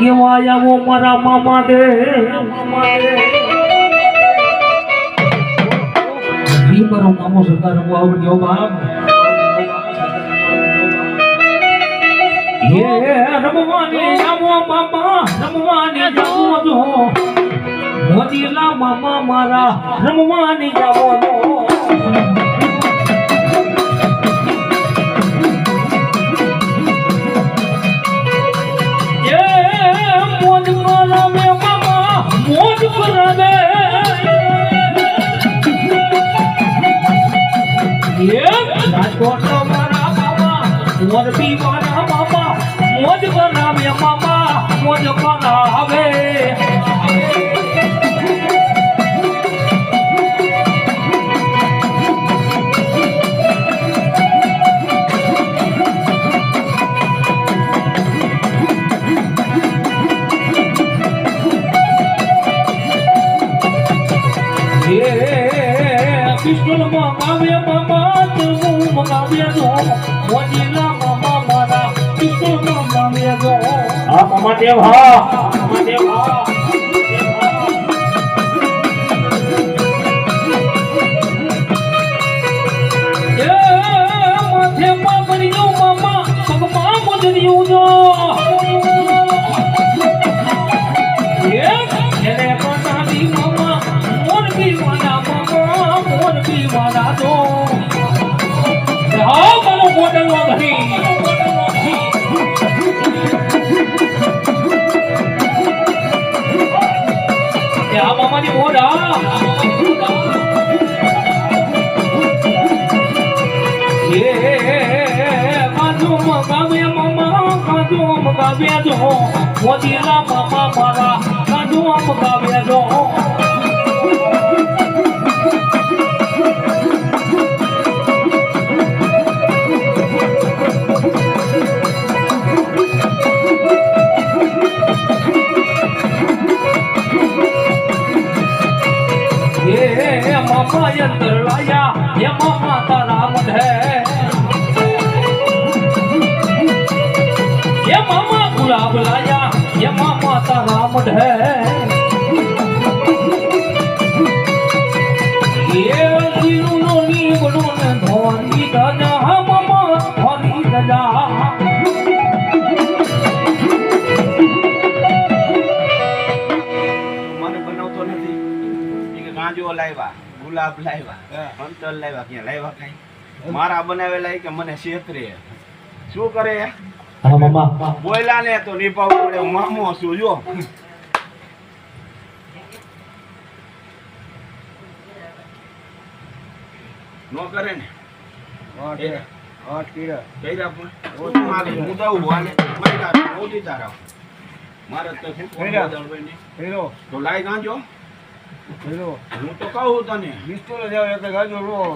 કેવા આવો મારા મામા દે? ઈ મારો મામો સરકાર રમવા આવડ્યો બાપ. હે, રમવાની આવો મામા રમવાની જાવો જો. મોદીલા મામા મારા, રમવાની જાવો જો. તું મગાવે જો મોજીલા મામા મારા કૃષ્ણ મગાવે જો આ મામા દેવ હા. મામા દેવ હા. મામાની મોઢા મગાવે મામા મારા કાજુ મગાવે જો. ગાંજો લાવ્યા ગુલાબ લાવ્યા અંતર લાવ્યા ક્યાં લાવ્યા કઈ? મારા બનાવેલા કે મને શેતરે. શું કરે? બોયલા ને તો નિભાવવું પડે મામો શું જો. નો કરે ને. કર્યા પણ ઓછું માગે હું દઉં હાલે. મહિલા મોટી તારા મારે તો શું. બદલવે નહીં. તો લાઈ ગાંજો. હું તો કહું તને.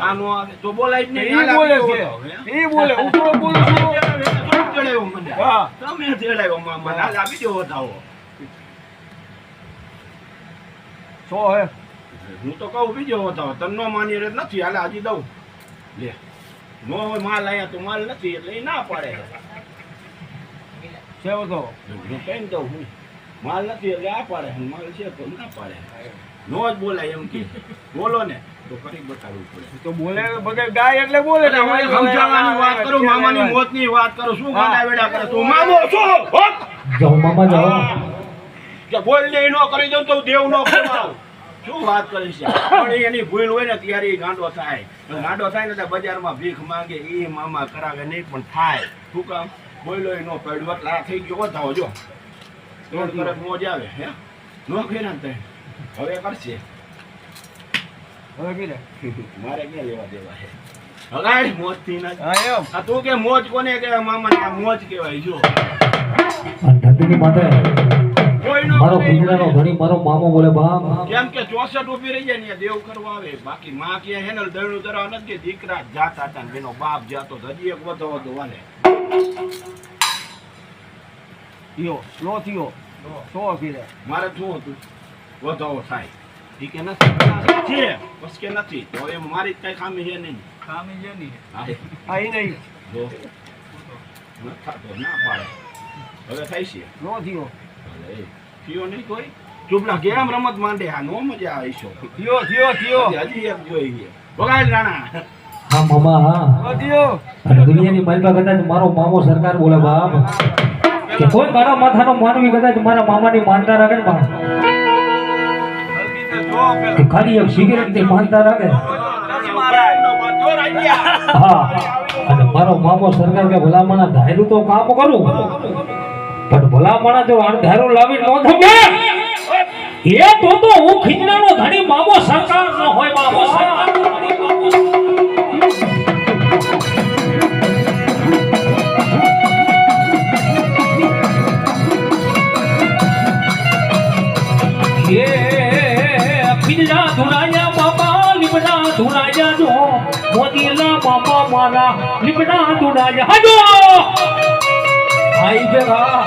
આનો આવે તો બોલાય જ નહીં. હાલ આપી દો તો હવે. તમે તેડાવ્યો મને. હા. તમે માં મને. હાલ આપી દો બતાવો. હું. તો કહું બીજો બતાવો તને નો માની રે નથી હાલે હજી દઉં. લે નો હોય માલ અહીંયા તો માલ નથી એટલે એ ના પાડે. હું કઈ દઉં હું માલ નથી એટલે આ પાડે. માલ છે તો ના પાડે. નો જ બોલાય એમ કે. બોલો ને તો કરી બતાવવું પડે. તો બોલે બધા ગાય એટલે બોલે. ને હું સમજાવવાની વાત કરું મામાની મોતની વાત કરું શું ગાડા વેડા કરે તું મામો છો! જાઓ મામા જાઓ. બોલ દે નો કરી દઉં તો દેવ નો કરાવ શું વાત કરી છે? પણ એની ભૂલ હોય ને ત્યારે એ ગાંડો થાય. ગાંડો થાય ને તો બજારમાં ભીખ માંગે એ મામા કરાવે નહીં પણ થાય. શું કામ? બોલો એનો પડ્યો લા થઈ ગયો. વધાવો જો. દોઢ તરફ મોજ આવે હે? નો કર્યા ને. હવે કરશે. હવે કે મારે ક્યાં લેવા દેવા છે? હગાડ મોજથી ના તું કે મોજ કોને કહેવાય? મામા મોજ કહેવાય જો. ધંધીની માટે મારો ઈ ધણી મારો મામો બોલે બાપ. કેમ કે ચોસઠ ઊભી રહી જાય ને દેવ કરવા આવે. બાકી માં કે હે ને તરવા નથી દીકરા જાતા હતા ને એનો બાપ જાતો હતો. એક વધો વધો વાલે યો નો થયો. સો. ફીરે. મારે શું હતું? વધો થાય. ઠીક કે નથી. છે. બસ કે નથી. તો એ મારી કઈ ખામી છે નહીં. ખામી છે નહીં. હા, હા એ નહીં. જો. ના પાડે. હવે થાય છે. નો થયો. થયો નહીં કોઈ? ચૂપલા કેમ રમત માંડે? આ નો મજા આવે છો. થયો થયો થયો. હજી હજી એક જોઈએ બગાડ રાણા. હા મામા હા. થયો, થયો દુનિયાની માલિકા કદાચ મારો મામો સરકાર બોલે બાપ. કે કોઈ મારા માથાનો માનવી કદાચ મારા મામાની માનતા રાખે ને ખાલી એક સિગરેટની માનતા રાખે. હા અને મારો મામો સરકાર કે ભલામણા ધાર્યું તો કામ કરું. પણ ભલામણા જો અણધારો લાવી ન થમે એ તો તો હું ખીચડાનો ધણી મામો સરકાર નો હોય, મામો સરકાર. એ ખીચડા ધુરાયા બાપા મારા લીમડા ધુરાયા. હાજો! આઈ બેરા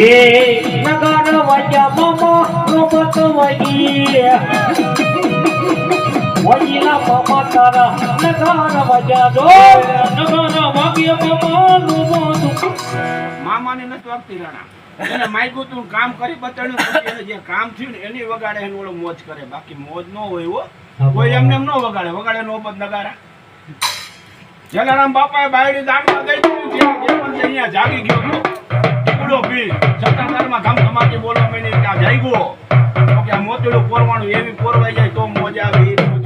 એ નગાર વાગ્યા મામા રોબત વાગી વડીલા મામા તારા નગાર વાગ્યા જો. નગાર વાગ્યા મામા રોબત મામાને નથી વાગતી રાણા. એને માગ્યું તું કામ કરી બતાડ્યું જે કામ થયું ને એની વગાડે એનું ઓલો મોજ કરે. બાકી મોજ ન હોય હો. કોઈ એમને એમ ન વગાડે. વગાડે નો બધ નગારા. જલારામ બાપાએ બાયડી દાનમાં ત્યાં અહીંયા જાગી ગયો ટીકડો પી સત્તાધારમાં ધમ ધમાકી બોલવા માંડી ત્યાં જાગ્યો. કે મોતીડું પોરવાનું એવી પોરવાઈ જાય તો મોજ આવે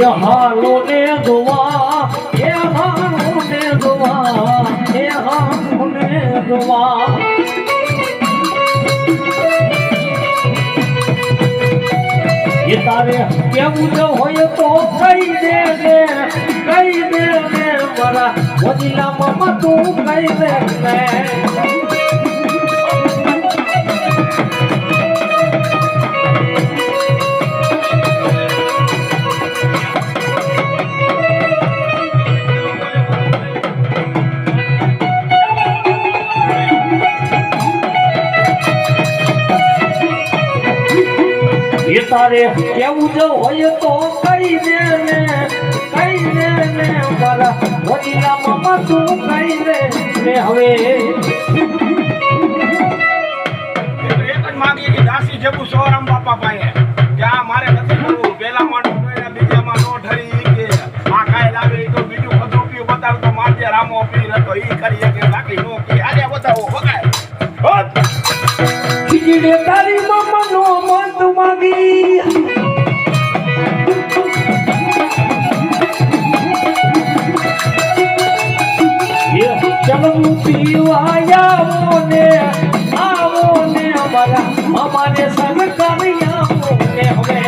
એ હાલો ને દુવા એ હાલો ને દુવા એ તારે કેવું જો હોય તો કઈ દે ને કઈ દે ને, મારા વજીલામાં તું કઈ દે તારે કેવું જો હોય તો કઈ દે ને કઈ દે ને મારા વડીલા મામા તું કઈ દે ને હવે. દાસી જબુ સોરામ બાપા પાસે? કે મારે નથી કરવું પેલા માણસ બીજામાં નો ઠરી કે આ લાવે તો બીજું ખતરું પીવું. બતાવ તો મારજે રામો પી ઈ કરીએ કે બાકી નો કે આજે બતાવો વગાય. ખીચડે તારી મત માગી. ચલવું પીવા આવો આવો ને અમારા અમારે સરકાર આવો ને હવે.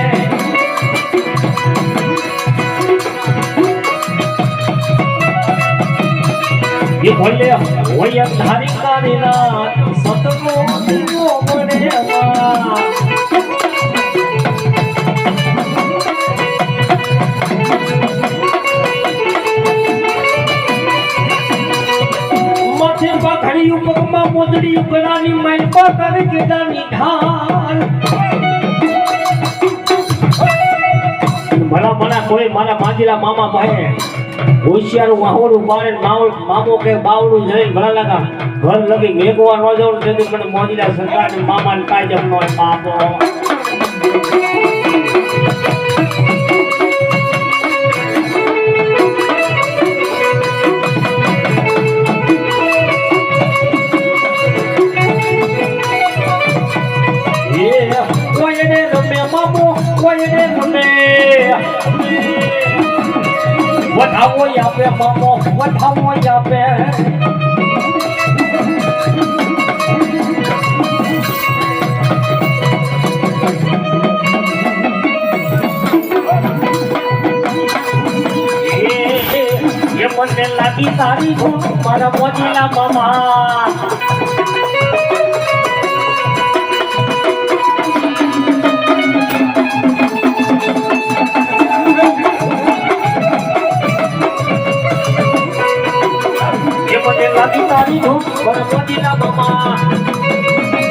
એ ભલે હોય ધારી કાઢીના સતનો દીવો ભલા મના કોઈ મારા માજીલા મામા ભાઈ હોશિયારું વાહોરું બારે માવળ મામો કે બાવડું જઈ ભલા લગા. ઘર લગી મેઘવા ન જવું તેથી પણ મોજીલા સરકાર મામા કાયદમ નો બાપો વધાવો આપે મામો વધાવો આપે મને લાગી તારી મારા મોજીલા મામા. કવિ તારી ધૂપ ગણપતિના બમા.